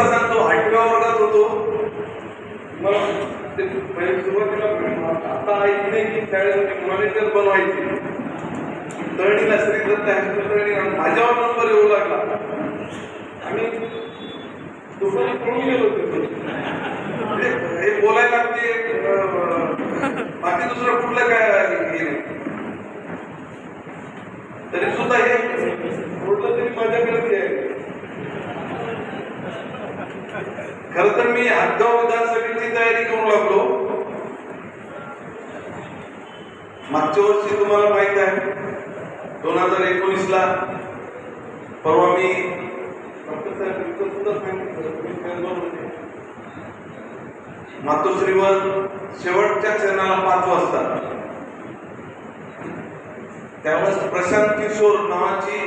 किस्सा सांगतो आठव्या वर्गात होतो. मला पहिले सुरुवातीला आता ऐकले की त्यावेळेस मॉनिटर बनवायचे. तळणीला श्रीदत्त हायस्कूल तळणी माझ्यावर नंबर येऊ लागला. आम्ही दुपारी पळून गेलो तिथून म्हणजे हे बोलायला लागते बाकी दुसरं कुठलं काय तरी सुद्धा हे कुठलं तरी माझ्याकडे आहे खर तर मी हदगाव विधानसभेची तयारी करू लागलो. मागच्या वर्षी तुम्हाला माहीत आहे दोन हजार एकोणीस ला परवा मी मातोश्रीवर शेवटच्या क्षणाला पाच वाजता. त्यावेळेस प्रशांत किशोर नावाची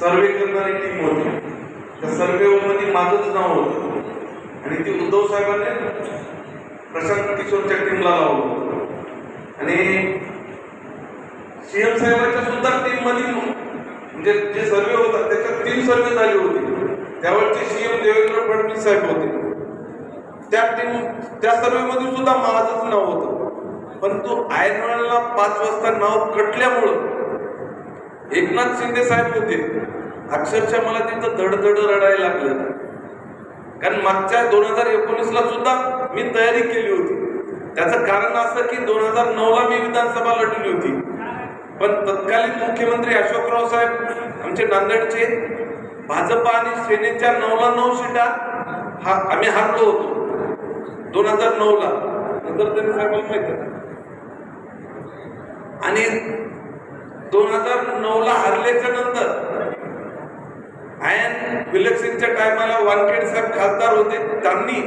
सर्वे करणारी टीम होती. त्या सर्वे मध्ये माझंच नाव होतं. आणि ती उद्धव साहेबांनी प्रशांत किशोरच्या टीमला लावलं आणि सीएम साहेबांच्या सुद्धा टीम मधील म्हणजे जे सर्वे होता त्याच्यात तीन सर्वे झाली होती. त्यावेळचे सीएम देवेंद्र फडणवीस साहेब होते. त्या टीम त्या सर्वे सुद्धा माझंच नाव होतं. परंतु आयर्नला पाच वाजता नाव कटल्यामुळं एकनाथ शिंदे साहेब होते. अक्षरशः मला तिथं धडधड रडायला लागलं. कारण मागच्या दोन हजार एकोणीसला सुद्धा मी तयारी केली होती. त्याचं कारण असं की दोन हजार नऊला मी विधानसभा लढली होती. पण तत्कालीन मुख्यमंत्री अशोकराव साहेब आमचे नांदेडचे भाजपा आणि सेनेच्या नऊला नऊ सीटा हा आम्ही हारलो होतो. दोन हजार नऊला. नंतर त्यांनी साहेबांना माहीत आणि दोन हजार नऊला हारल्याच्या नंतर अँड इलेक्शनच्या टायमाला वानखेड साहेब खासदार होते. त्यांनी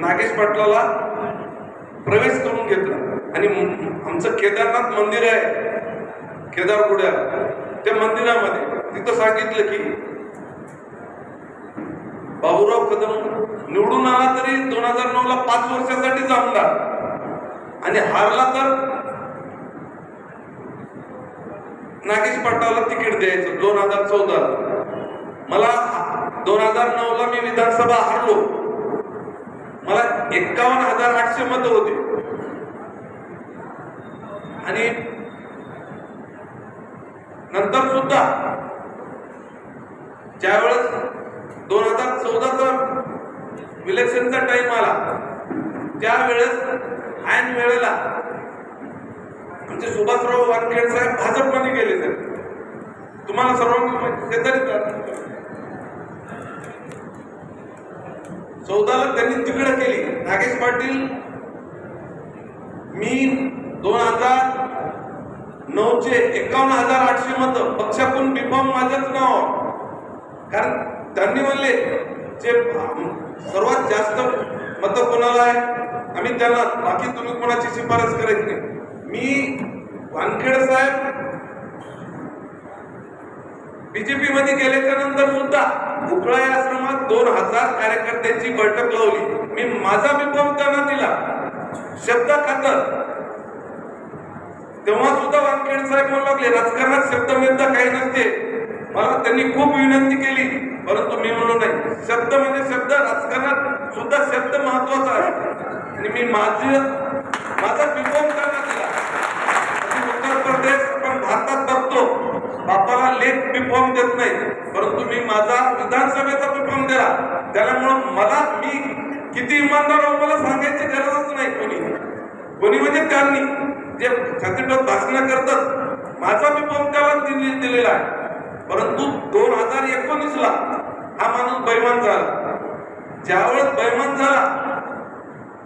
नागेश पाटलाला प्रवेश करून घेतला. आणि आमचं केदारनाथ मंदिर आहे. केदारपुड्या त्या मंदिरामध्ये तिथं सांगितलं की बाबूराव कदम निवडून आला तरी दोन हजार नऊ ला पाच वर्षासाठी आमदार आणि हारला तर नागेश पाटलाला तिकीट द्यायचं दोन हजार चौदा मला दोन हजार नऊ ला मी विधानसभा हरलो. मला एक्कावन्न हजार आठशे मत होते. आणि नंतर सुद्धा ज्यावेळेस दोन हजार चौदाचा इलेक्शनचा टाइम आला त्यावेळेस ऐन वेळेला म्हणजे सुभाषराव वानखेड साहेब भाजपमध्ये गेले सर. तुम्हाला सर्वांना माहिती- ते तरी चौदाला त्यांनी तिकडे केली. नागेश पाटील मी दोन हजार नऊचे एकावन्न हजार आठशे मत. पक्षातून बिफॉर्म माझ्याच नाव. कारण त्यांनी म्हणले जे सर्वात जास्त मत कोणाला आहे आम्ही त्यांना बाकी तुम्ही कोणाची शिफारस करायची नाही. मी वानखेड साहेब बीजेपी मध्ये गेल्याच्यानंतर सुद्धा उकळा आश्रमात दोन हजार कार्यकर्त्यांची बैठक लावली. मी माझा बिफॉर्म त्यांना दिला शब्द खातर. तेव्हा सुद्धा वानखेड साहेब म्हणू लागले राजकारणात शब्द मिळता काही नसते. मला त्यांनी खूप विनंती केली परंतु मी म्हणू नाही शब्द म्हणजे शब्द राजकारणात सुद्धा शब्द महत्त्वाचा आहे. आणि मी माझी माझा मी फॉर्म देत नाही परंतु मी माझा विधानसभेचा बिफॉर्म दिला त्याच्यामुळं मला मी किती इमानदार आहो मला सांगायची गरजच नाही कोणी. कोणी म्हणजे त्यांनी. जे छातीटोप भाषण करतात माझा बिफॉर्म त्याला दिले- दिलेला आहे. परंतु दोन हजार एकोणीसला हा माणूस बैमान झाला. ज्यावेळेस बैमान झाला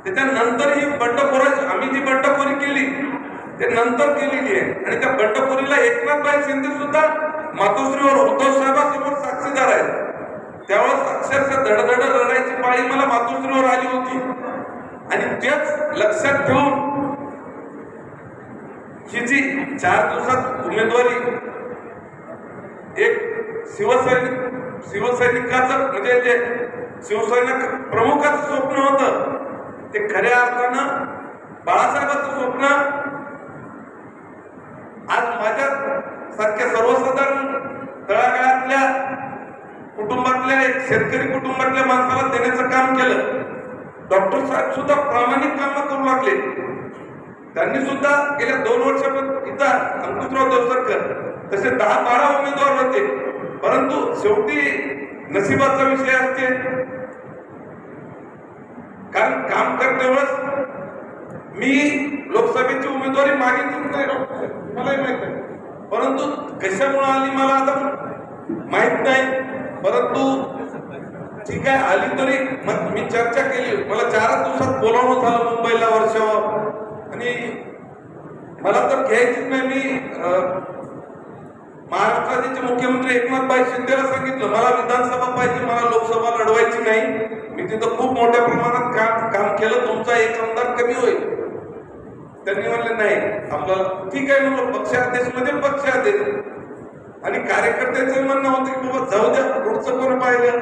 त्याच्यानंतर ही बंडखोराची आम्ही जी बंडखोरी केली ते नंतर केलेली आहे. आणि त्या बंडखोरीला एकनाथभाई शिंदे सुद्धा मातोश्रीवर उद्धव साहेबांसमोर साक्षीदार आहेत. त्यावेळेस अक्षरशः धडधड लढायची पाळी मला मातोश्रीवर आली होती. आणि तेच लक्षात ठेवून ही जी चार दिवसात उमेदवारी एक शिवसैनिक शिवसैनिकाचं म्हणजे जे शिवसैनिक प्रमुखाचं स्वप्न होतं ते खऱ्या अर्थानं बाळासाहेबांचं स्वप्न आज माझ्या सारख्या सर्वसाधारण तळागाळातल्या कुटुंबातल्या शेतकरी कुटुंबातल्या माणसाला देण्याचं काम केलं. डॉक्टर साहेब सुद्धा प्रामाणिक कामं करू लागले. त्यांनी सुद्धा गेल्या दोन वर्षापर्यंत इथं अंकुशराव देवसरकर तसे दहा बारा उमेदवार होते. परंतु शेवटी नशिबाचा विषय असते. कारण काम करतेवेळेस मी लोकसभेची उमेदवारी मागे नाही डॉक्टर मलाही माहीत आहे परंतु कशामुळे आली मला आता? माहीत नाही. परंतु ठीक आहे आली तरी मग मी चर्चा केली. मला चारच दिवसात बोलावणं झालं मुंबईला वर्षावर. आणि मला तर घ्यायचीच नाही. मी अं, महाराष्ट्राचे मुख्यमंत्री एकनाथभाई शिंदेला सांगितलं मला विधानसभा पाहिजे मला लोकसभा लढवायची नाही. मी तिथं खूप मोठ्या प्रमाणात काम काम केलं. तुमचा एक आमदार त्यांनी म्हणलं नाही आपलं ठीक आहे म्हणलं पक्षाध्यक्ष म्हणजे पक्षाध्यक्ष आणि कार्यकर्त्यांचं म्हणणं होतं की बाबा जाऊ द्या पुढचं कोण पाहिलं?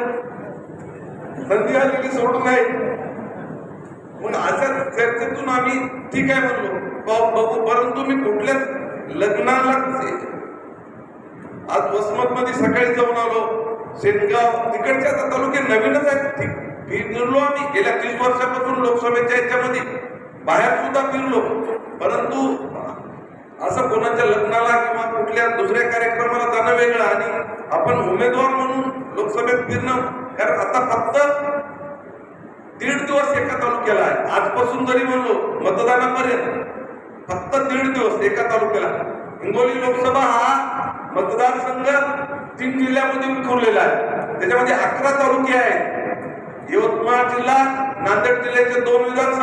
संधी आलेली सोडून नाही. मग अशा चर्चेतून आम्ही ठीक आहे म्हणलो. बघू परंतु मी कुठल्याच लग्नाला आज वसमत मध्ये सकाळी जाऊन आलो. शेतगाव तिकडच्या आता तालुके नवीनच आहेत फिरलो आम्ही. गेल्या तीस वर्षापासून लोकसभेच्या याच्यामध्ये बाहेर सुद्धा फिरलो परंतु असं कोणाच्या लग्नाला किंवा कुठल्या दुसऱ्या कार्यक्रमाला जाणं वेगळं आणि आपण उमेदवार म्हणून लोकसभेत फिरणं कारण आता फक्त दीड दिवस एका तालुक्याला आहे. आजपासून जरी म्हणलो मतदानापर्यंत फक्त दीड दिवस एका तालुक्याला. हिंगोली लोकसभा हा मतदारसंघ तीन जिल्ह्यामध्ये विखुरलेला आहे. त्याच्यामध्ये अकरा तालुके आहेत. यवतमाळ जिल्हा नांदेड जिल्ह्याचे दोन विधानसभा